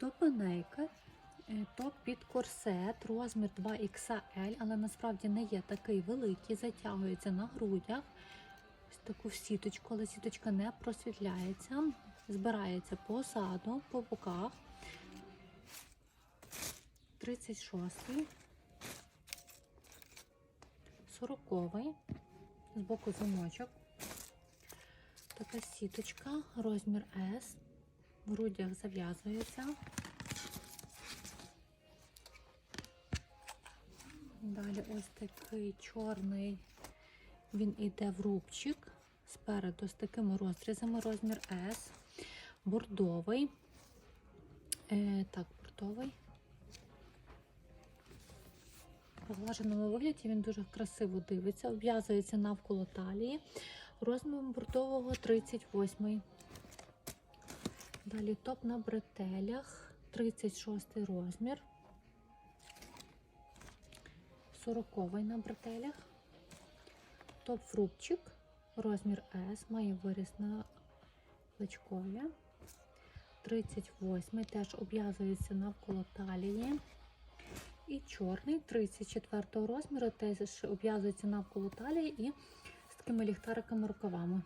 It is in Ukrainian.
Топинейка, е, топ під корсет, розмір 2XL, але насправді не є такий великий, затягується на грудях. Ось таку сіточку, але сіточка не просвітляється, збирається по заду, по боках. 36-й, 40-й, збоку замочок. Така сіточка, розмір S. Грудях зав'язується. Далі ось такий чорний, він іде в рубчик. Спереду з такими розрізами, розмір S. Бордовий. Е, так, бордовий. В розглаженому вигляді він дуже красиво дивиться, обв'язується навколо талії. Розмір бордового 38. Далі топ на бретелях, 36 розмір. 40 на бретелях. Топ фрубчик, розмір S, має виріс на плечкові. 38 теж обв'язується навколо талії. І чорний 34 розміру теж обв'язується навколо талії і з такими ліхтариками рукавами.